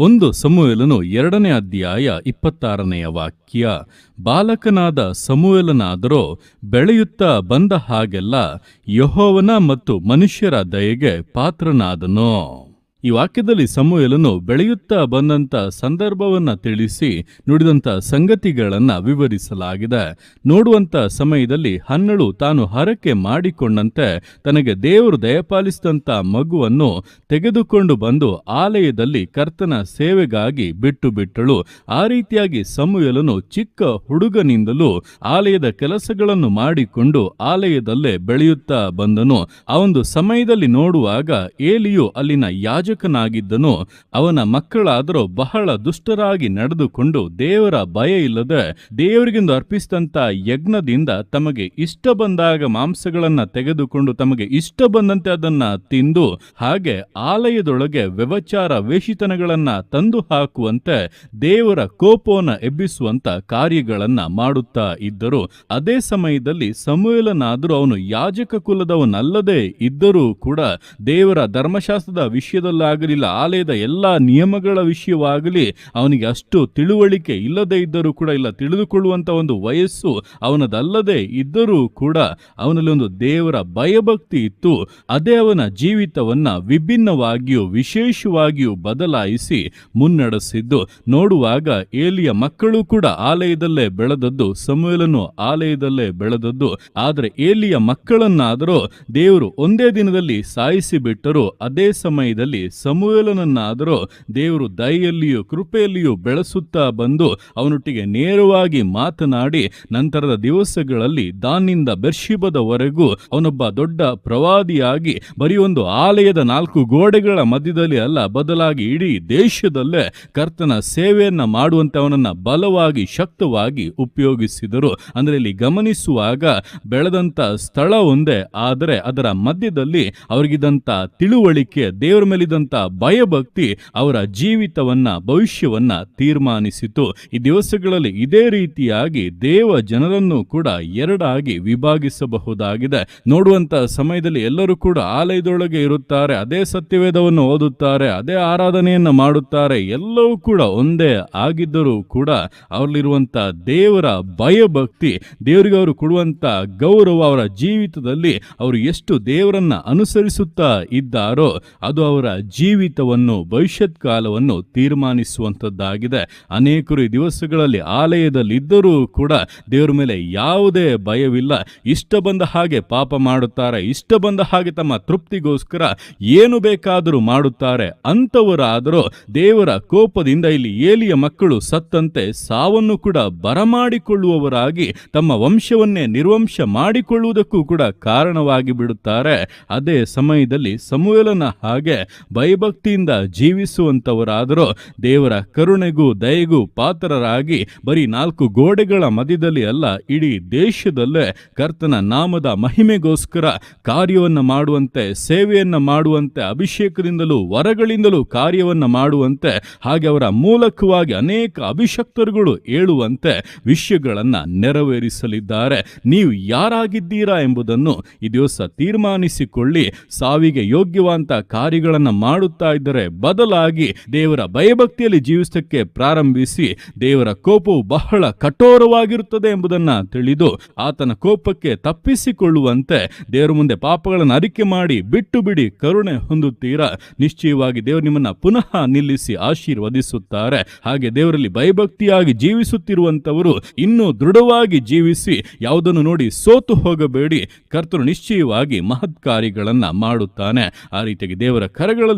ಒಂದು ಸಮುವೆಲನು ಎರಡನೇ ಅಧ್ಯಾಯ ಇಪ್ಪತ್ತಾರನೆಯ ವಾಕ್ಯ, ಬಾಲಕನಾದ ಸಮುವೆಲನಾದರೂ, ಬೆಳೆಯುತ್ತಾ ಬಂದ ಹಾಗೆಲ್ಲ ಯಹೋವನ ಮತ್ತು ಮನುಷ್ಯರ ದಯೆಗೆ ಪಾತ್ರನಾದನು. ಈ ವಾಕ್ಯದಲ್ಲಿ ಸಮೂಹಲನ್ನು ಬೆಳೆಯುತ್ತಾ ಬಂದಂತ ಸಂದರ್ಭವನ್ನ ತಿಳಿಸಿ ನುಡಿದಂತ ಸಂಗತಿಗಳನ್ನ ವಿವರಿಸಲಾಗಿದೆ. ನೋಡುವಂತ ಸಮಯದಲ್ಲಿ ಹನ್ನಳು ತಾನು ಹರಕೆ ಮಾಡಿಕೊಂಡಂತೆ ತನಗೆ ದೇವರು ದಯಪಾಲಿಸಿದಂತ ಮಗುವನ್ನು ತೆಗೆದುಕೊಂಡು ಬಂದು ಆಲಯದಲ್ಲಿ ಕರ್ತನ ಸೇವೆಗಾಗಿ ಬಿಟ್ಟು ಬಿಟ್ಟಳು ಆ ರೀತಿಯಾಗಿ ಸಮೂಹಲನು ಚಿಕ್ಕ ಹುಡುಗನಿಂದಲೂ ಆಲಯದ ಕೆಲಸಗಳನ್ನು ಮಾಡಿಕೊಂಡು ಆಲಯದಲ್ಲೇ ಬೆಳೆಯುತ್ತಾ ಬಂದನು. ಆ ಒಂದು ಸಮಯದಲ್ಲಿ ನೋಡುವಾಗ ಏಲಿಯು ಅಲ್ಲಿನ ಯಾಜಕನಾಗಿದ್ದನು, ಅವನ ಮಕ್ಕಳಾದರೂ ಬಹಳ ದುಷ್ಟರಾಗಿ ನಡೆದುಕೊಂಡು ದೇವರ ಭಯ ಇಲ್ಲದೆ ದೇವರಿಗೆಂದು ಅರ್ಪಿಸಿದಂತ ಯಜ್ಞದಿಂದ ತಮಗೆ ಇಷ್ಟ ಬಂದಾಗ ಮಾಂಸಗಳನ್ನ ತೆಗೆದುಕೊಂಡು ತಮಗೆ ಇಷ್ಟ ಬಂದಂತೆ ಅದನ್ನ ತಿಂದು, ಹಾಗೆ ಆಲಯದೊಳಗೆ ವ್ಯವಚಾರ ವೇಷಿತನಗಳನ್ನ ತಂದು ಹಾಕುವಂತೆ ದೇವರ ಕೋಪವನ್ನು ಎಬ್ಬಿಸುವಂತ ಕಾರ್ಯಗಳನ್ನ ಮಾಡುತ್ತಾ ಇದ್ದರು. ಅದೇ ಸಮಯದಲ್ಲಿ ಸಮೂಹಲನಾದರೂ ಅವನು ಯಾಜಕ ಕುಲದವನಲ್ಲದೆ ಇದ್ದರೂ ಕೂಡ ದೇವರ ಧರ್ಮಶಾಸ್ತ್ರದ ವಿಷಯದಲ್ಲಾಗಲಿಲ್ಲ ಆಲಯದ ಎಲ್ಲಾ ನಿಯಮಗಳ ವಿಷಯವಾಗಲಿ ಅವನಿಗೆ ಅಷ್ಟು ತಿಳುವಳಿಕೆ ಇಲ್ಲದೆ ಇದ್ದರೂ ಕೂಡ ಇಲ್ಲ ತಿಳಿದುಕೊಳ್ಳುವಂಥ ಒಂದು ವಯಸ್ಸು ಅವನದಲ್ಲದೆ ಇದ್ದರೂ ಕೂಡ ಅವನಲ್ಲಿ ಒಂದು ದೇವರ ಭಯಭಕ್ತಿ ಇತ್ತು. ಅದೇ ಅವನ ಜೀವಿತವನ್ನು ವಿಭಿನ್ನವಾಗಿಯೂ ವಿಶೇಷವಾಗಿಯೂ ಬದಲಾಯಿಸಿ ಮುನ್ನಡೆಸಿದ್ದು. ನೋಡುವಾಗ ಏಲಿಯ ಮಕ್ಕಳು ಕೂಡ ಆಲಯದಲ್ಲೇ ಬೆಳೆದದ್ದು ಸಮೂಹಲನ್ನು ಆಲಯದಲ್ಲೇ ಬೆಳೆದದ್ದು. ಆದರೆ ಏಲಿಯ ಮಕ್ಕಳನ್ನಾದರೂ ದೇವರು ಒಂದೇ ದಿನದಲ್ಲಿ ಸಾಯಿಸಿ ಬಿಟ್ಟರು ಅದೇ ಸಮಯದಲ್ಲಿ ಸಮೂಹಲನನ್ನಾದರೂ ದೇವರು ದಯೆಯಲ್ಲಿಯೂ ಕೃಪೆಯಲ್ಲಿಯೂ ಬೆಳೆಸುತ್ತಾ ಬಂದು ಅವನೊಟ್ಟಿಗೆ ನೇರವಾಗಿ ಮಾತನಾಡಿ ನಂತರದ ದಿವಸಗಳಲ್ಲಿ ದಾನಿಂದ ಬೆರ್ಷಿಬದವರೆಗೂ ಅವನೊಬ್ಬ ದೊಡ್ಡ ಪ್ರವಾದಿಯಾಗಿ ಬರೀ ಒಂದು ಆಲಯದ ನಾಲ್ಕು ಗೋಡೆಗಳ ಮಧ್ಯದಲ್ಲಿ ಅಲ್ಲ, ಬದಲಾಗಿ ಇಡೀ ದೇಶದಲ್ಲೇ ಕರ್ತನ ಸೇವೆಯನ್ನ ಮಾಡುವಂತೆ ಅವನನ್ನ ಬಲವಾಗಿ ಶಕ್ತವಾಗಿ ಉಪಯೋಗಿಸಿದರು. ಅಂದ್ರೆ ಇಲ್ಲಿ ಗಮನಿಸುವಾಗ ಬೆಳೆದಂತ ಸ್ಥಳ ಒಂದೇ, ಆದರೆ ಅದರ ಮಧ್ಯದಲ್ಲಿ ಅವರಿಗಿದ್ದಂತ ತಿಳುವಳಿಕೆ ದೇವರ ಮೇಲಿದ್ದಂತ ಭಯಭಕ್ತಿ ಅವರ ಜೀವಿತವನ್ನ, ಭವಿಷ್ಯವನ್ನ ತೀರ್ಮಾನಿಸಿತು. ಈ ದಿವಸಗಳಲ್ಲಿ ಇದೇ ರೀತಿಯಾಗಿ ದೇವ ಜನರನ್ನು ಕೂಡ ಎರಡಾಗಿ ವಿಭಾಗಿಸಬಹುದಾಗಿದೆ. ನೋಡುವಂತ ಸಮಯದಲ್ಲಿ ಎಲ್ಲರೂ ಕೂಡ ಆಲಯದೊಳಗೆ ಇರುತ್ತಾರೆ, ಅದೇ ಸತ್ಯವೇದವನ್ನು ಓದುತ್ತಾರೆ, ಅದೇ ಆರಾಧನೆಯನ್ನು ಮಾಡುತ್ತಾರೆ, ಎಲ್ಲವೂ ಕೂಡ ಒಂದೇ ಆಗಿದ್ದರೂ ಕೂಡ ಅವರಲ್ಲಿರುವಂಥ ದೇವರ ಭಯಭಕ್ತಿ, ದೇವರಿಗೆ ಅವರು ಕೊಡುವಂತ ಗೌರವ ಅವರ ಜೀವಿತದಲ್ಲಿ ಅವರು ಎಷ್ಟು ದೇವರನ್ನ ಅನುಸರಿಸುತ್ತಾ ಇದ್ದಾರೋ ಅದು ಅವರ ಜೀವಿತವನ್ನು ಭವಿಷ್ಯತ್ ಕಾಲವನ್ನು ತೀರ್ಮಾನಿಸುವಂಥದ್ದಾಗಿದೆ. ಅನೇಕರು ಈ ದಿವಸಗಳಲ್ಲಿ ಆಲಯದಲ್ಲಿದ್ದರೂ ಕೂಡ ದೇವರ ಮೇಲೆ ಯಾವುದೇ ಭಯವಿಲ್ಲ. ಇಷ್ಟ ಬಂದ ಹಾಗೆ ಪಾಪ ಮಾಡುತ್ತಾರೆ, ಇಷ್ಟ ಬಂದ ಹಾಗೆ ತಮ್ಮ ತೃಪ್ತಿಗೋಸ್ಕರ ಏನು ಬೇಕಾದರೂ ಮಾಡುತ್ತಾರೆ. ಅಂಥವರಾದರೂ ದೇವರ ಕೋಪದಿಂದ ಇಲ್ಲಿ ಏಲಿಯ ಮಕ್ಕಳು ಸತ್ತಂತೆ ಸಾವನ್ನು ಕೂಡ ಬರಮಾಡಿಕೊಳ್ಳುವವರಾಗಿ ತಮ್ಮ ವಂಶವನ್ನೇ ನಿರ್ವಂಶ ಮಾಡಿಕೊಳ್ಳುವುದಕ್ಕೂ ಕೂಡ ಕಾರಣವಾಗಿ ಬಿಡುತ್ತಾರೆ ಅದೇ ಸಮಯದಲ್ಲಿ ಸಮೂಹಲನ ಹಾಗೆ ಭಯಭಕ್ತಿಯಿಂದ ಜೀವಿಸುವಂತವರಾದರೂ ದೇವರ ಕರುಣೆಗೂ ದಯೆಗೂ ಪಾತ್ರರಾಗಿ ಬರೀ ನಾಲ್ಕು ಗೋಡೆಗಳ ಮಧ್ಯದಲ್ಲಿ ಅಲ್ಲ, ಇಡೀ ದೇಶದಲ್ಲೇ ಕರ್ತನ ನಾಮದ ಮಹಿಮೆಗೋಸ್ಕರ ಕಾರ್ಯವನ್ನ ಮಾಡುವಂತೆ, ಸೇವೆಯನ್ನ ಮಾಡುವಂತೆ, ಅಭಿಷೇಕದಿಂದಲೂ ವರಗಳಿಂದಲೂ ಕಾರ್ಯವನ್ನ ಮಾಡುವಂತೆ, ಹಾಗೆ ಅವರ ಮೂಲಕವಾಗಿ ಅನೇಕ ಅಭಿಷಕ್ತರುಗಳು ಹೇಳುವಂತೆ ವಿಷಯಗಳನ್ನು ನೆರವೇರಿಸಲಿದ್ದಾರೆ. ನೀವು ಯಾರಾಗಿದ್ದೀರಾ ಎಂಬುದನ್ನು ಈ ದಿವಸ ತೀರ್ಮಾನಿಸಿಕೊಳ್ಳಿ. ಸಾವಿಗೆ ಯೋಗ್ಯವಂತ ಕಾರ್ಯಗಳನ್ನು ಮಾಡುತ್ತಾ ಇದ್ದರೆ ಬದಲಾಗಿ ದೇವರ ಭಯಭಕ್ತಿಯಲ್ಲಿ ಜೀವಿಸಕ್ಕೆ ಪ್ರಾರಂಭಿಸಿ ದೇವರ ಕೋಪವು ಬಹಳ ಕಠೋರವಾಗಿರುತ್ತದೆ ಎಂಬುದನ್ನ ತಿಳಿದು ಆತನ ಕೋಪಕ್ಕೆ ತಪ್ಪಿಸಿಕೊಳ್ಳುವಂತೆ ದೇವರ ಮುಂದೆ ಪಾಪಗಳನ್ನು ಅರಿಕೆ ಮಾಡಿ ಬಿಟ್ಟು ಬಿಡಿ ಕರುಣೆ ಹೊಂದುತ್ತೀರಾ? ನಿಶ್ಚಯವಾಗಿ ದೇವರು ನಿಮ್ಮನ್ನ ಪುನಃ ನಿಲ್ಲಿಸಿ ಆಶೀರ್ವದಿಸುತ್ತಾರೆ. ಹಾಗೆ ದೇವರಲ್ಲಿ ಭಯಭಕ್ತಿಯಾಗಿ ಜೀವಿಸುತ್ತಿರುವಂತವರು ಇನ್ನೂ ದೃಢವಾಗಿ ಜೀವಿಸಿ ಯಾವುದನ್ನು ನೋಡಿ ಸೋತು ಹೋಗಬೇಡಿ. ಕರ್ತನು ನಿಶ್ಚಯವಾಗಿ ಮಹತ್ ಕಾರ್ಯಗಳನ್ನ ಮಾಡುತ್ತಾನೆ. ಆ ರೀತಿಯಾಗಿ ದೇವರ ಕರಗಳಲ್ಲಿ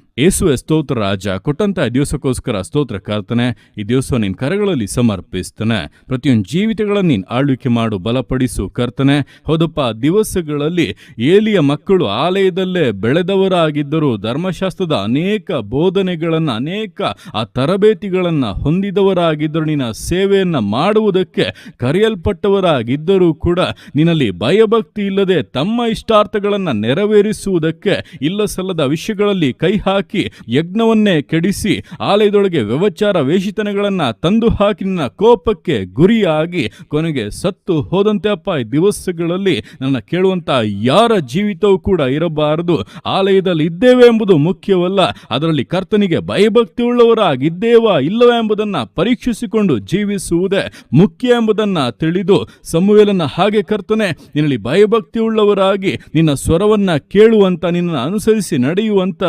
ಯೇಸುವೆ ಸ್ತೋತ್ರ ರಾಜ, ಕೊಟ್ಟಂತ ದಿವಸಕ್ಕೋಸ್ಕರ ಸ್ತೋತ್ರ ಕರ್ತನೆ, ಈ ದಿವಸ ನಿನ್ನ ಕರಗಳಲ್ಲಿ ಸಮರ್ಪಿಸ್ತಾನೆ. ಪ್ರತಿಯೊಂದು ಜೀವಿತಗಳನ್ನು ನೀನು ಆಳ್ವಿಕೆ ಮಾಡು, ಬಲಪಡಿಸು ಕರ್ತನೆ. ಹೌದಪ್ಪ, ದಿವಸಗಳಲ್ಲಿ ಏಲಿಯ ಮಕ್ಕಳು ಆಲಯದಲ್ಲೇ ಬೆಳೆದವರಾಗಿದ್ದರು ಧರ್ಮಶಾಸ್ತ್ರದ ಅನೇಕ ಬೋಧನೆಗಳನ್ನು, ಅನೇಕ ಆ ತರಬೇತಿಗಳನ್ನು ಹೊಂದಿದವರಾಗಿದ್ದರು ನಿನ್ನ ಸೇವೆಯನ್ನು ಮಾಡುವುದಕ್ಕೆ ಕರೆಯಲ್ಪಟ್ಟವರಾಗಿದ್ದರೂ ಕೂಡ ನಿನ್ನಲ್ಲಿ ಭಯಭಕ್ತಿ ಇಲ್ಲದೆ ತಮ್ಮ ಇಷ್ಟಾರ್ಥಗಳನ್ನು ನೆರವೇರಿಸುವುದಕ್ಕೆ ಇಲ್ಲ ಸಲ್ಲದ ವಿಷಯಗಳಲ್ಲಿ ಕೈ ಹಾಕಿ ಹಾಕಿ ಯಜ್ಞವನ್ನೇ ಕೆಡಿಸಿ ಆಲಯದೊಳಗೆ ವ್ಯವಚಾರ ವೇಷಿತನಗಳನ್ನ ತಂದು ಹಾಕಿ ನನ್ನ ಕೋಪಕ್ಕೆ ಗುರಿಯಾಗಿ ಕೊನೆಗೆ ಸತ್ತು ಹೋದಂತೆ ಅಪ್ಪ, ಈ ದಿವಸಗಳಲ್ಲಿ ನನ್ನ ಕೇಳುವಂತ ಯಾರ ಜೀವಿತವೂ ಕೂಡ ಇರಬಾರದು. ಆಲಯದಲ್ಲಿ ಇದ್ದೇವೆ ಎಂಬುದು ಮುಖ್ಯವಲ್ಲ. ಅದರಲ್ಲಿ ಕರ್ತನಿಗೆ ಭಯಭಕ್ತಿ ಉಳ್ಳವರಾಗಿದ್ದೇವಾ ಇಲ್ಲವೇ ಎಂಬುದನ್ನ ಪರೀಕ್ಷಿಸಿಕೊಂಡು ಜೀವಿಸುವುದೇ ಮುಖ್ಯ ಎಂಬುದನ್ನ ತಿಳಿದು, ಸಮುವೇಲನ ಹಾಗೆ ಕರ್ತನೆ, ನಿನ್ನಲ್ಲಿ ಭಯಭಕ್ತಿ ಉಳ್ಳವರಾಗಿ ನಿನ್ನ ಸ್ವರವನ್ನ ಕೇಳುವಂತ, ನಿನ್ನನ್ನು ಅನುಸರಿಸಿ ನಡೆಯುವಂತ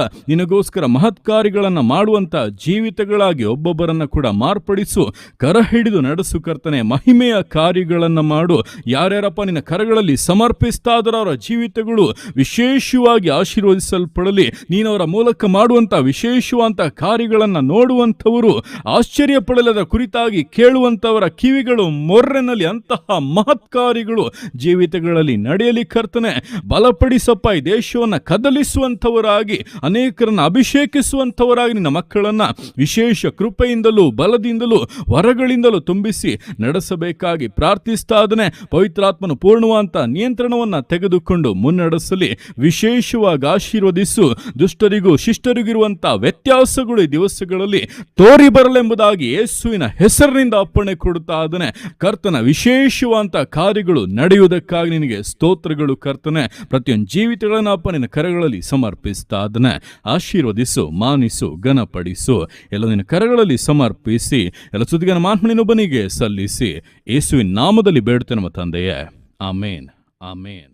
ನಿನಗೋಸ್ಕರ ಮಹತ್ಕಾರಿಗಳನ್ನ ಮಾಡುವಂತ ಜೀವಿತಗಳಾಗಿ ಒಬ್ಬೊಬ್ಬರನ್ನ ಕೂಡ ಮಾರ್ಪಡಿಸು, ಕರ ಹಿಡಿದು ನಡೆಸು ಕರ್ತನೆ, ಮಹಿಮೆಯ ಕಾರ್ಯಗಳನ್ನ ಮಾಡು. ಯಾರ್ಯಾರಪ್ಪ ನಿನ್ನ ಕರಗಳಲ್ಲಿ ಸಮರ್ಪಿಸ್ತಾ ಅವರ ಜೀವಿತಗಳು ವಿಶೇಷವಾಗಿ ಆಶೀರ್ವದಿಸಲ್ಪಡಲಿ. ನೀನವರ ಮೂಲಕ ಮಾಡುವಂತ ವಿಶೇಷವಂತ ಕಾರ್ಯಗಳನ್ನ ನೋಡುವಂಥವರು ಆಶ್ಚರ್ಯ ಪಡಲದ ಕುರಿತಾಗಿ ಕೇಳುವಂತವರ ಕಿವಿಗಳು ಮೊರ್ರೆನಲ್ಲಿ ಅಂತಹ ಮಹತ್ಕಾರಿಗಳು ಜೀವಿತಗಳಲ್ಲಿ ನಡೆಯಲಿ ಕರ್ತನೆ. ಬಲಪಡಿಸಪ್ಪ ಈ ದೇಶವನ್ನು ಕದಲಿಸುವಂಥವರಾಗಿ ಅನೇಕರನ್ನ ಅಭಿಷೇಕಿಸುವಂಥವರಾಗಿ ನಿನ್ನ ಮಕ್ಕಳನ್ನ ವಿಶೇಷ ಕೃಪೆಯಿಂದಲೂ ಬಲದಿಂದಲೂ ವರಗಳಿಂದಲೂ ತುಂಬಿಸಿ ನಡೆಸಬೇಕಾಗಿ ಪ್ರಾರ್ಥಿಸ್ತಾ ಅದನ್ನೇ ಪವಿತ್ರಾತ್ಮನು ಪೂರ್ಣವಂತ ನಿಯಂತ್ರಣವನ್ನ ತೆಗೆದುಕೊಂಡು ಮುನ್ನಡೆಸಲಿ. ವಿಶೇಷವಾಗಿ ಆಶೀರ್ವದಿಸು. ದುಷ್ಟರಿಗೂ ಶಿಷ್ಟರಿಗಿರುವಂಥ ವ್ಯತ್ಯಾಸಗಳು ಈ ದಿವಸಗಳಲ್ಲಿ ತೋರಿ ಬರಲೆಂಬುದಾಗಿ ಯೇಸುವಿನ ಹೆಸರಿನಿಂದ ಅಪ್ಪಣೆ ಕೊಡುತ್ತಾ ಅದನ್ನೇ ಕರ್ತನ ವಿಶೇಷವಾದಂಥ ಕಾರ್ಯಗಳು ನಡೆಯುವುದಕ್ಕಾಗಿ ನಿನಗೆ ಸ್ತೋತ್ರಗಳು ಕರ್ತನೆ. ಪ್ರತಿಯೊಂದು ಜೀವಿತಗಳನ್ನ ಅಪ್ಪ ನಿನ್ನ ಕರಗಳಲ್ಲಿ ಸಮರ್ಪಿಸ್ತಾ ಇದ್ದಾನೆ ಆಶೀರ್ವದಿಸು, ಮಾನಿಸು, ಘನಪಡಿಸು, ಎಲ್ಲ ನಿನ್ನ ಕರಗಳಲ್ಲಿ ಸಮರ್ಪಿಸಿ, ಎಲ್ಲ ಸುದ್ದಿಗನ ಮಾನ್ಮಣಿನೊಬ್ಬನಿಗೆ ಸಲ್ಲಿಸಿ. ಯೇಸುವಿನ ನಾಮದಲ್ಲಿ ಬೇಡ್ತೇನೆ ನಮ್ಮ ತಂದೆಯೇ. ಆಮೇನ್. ಆಮೇನ್.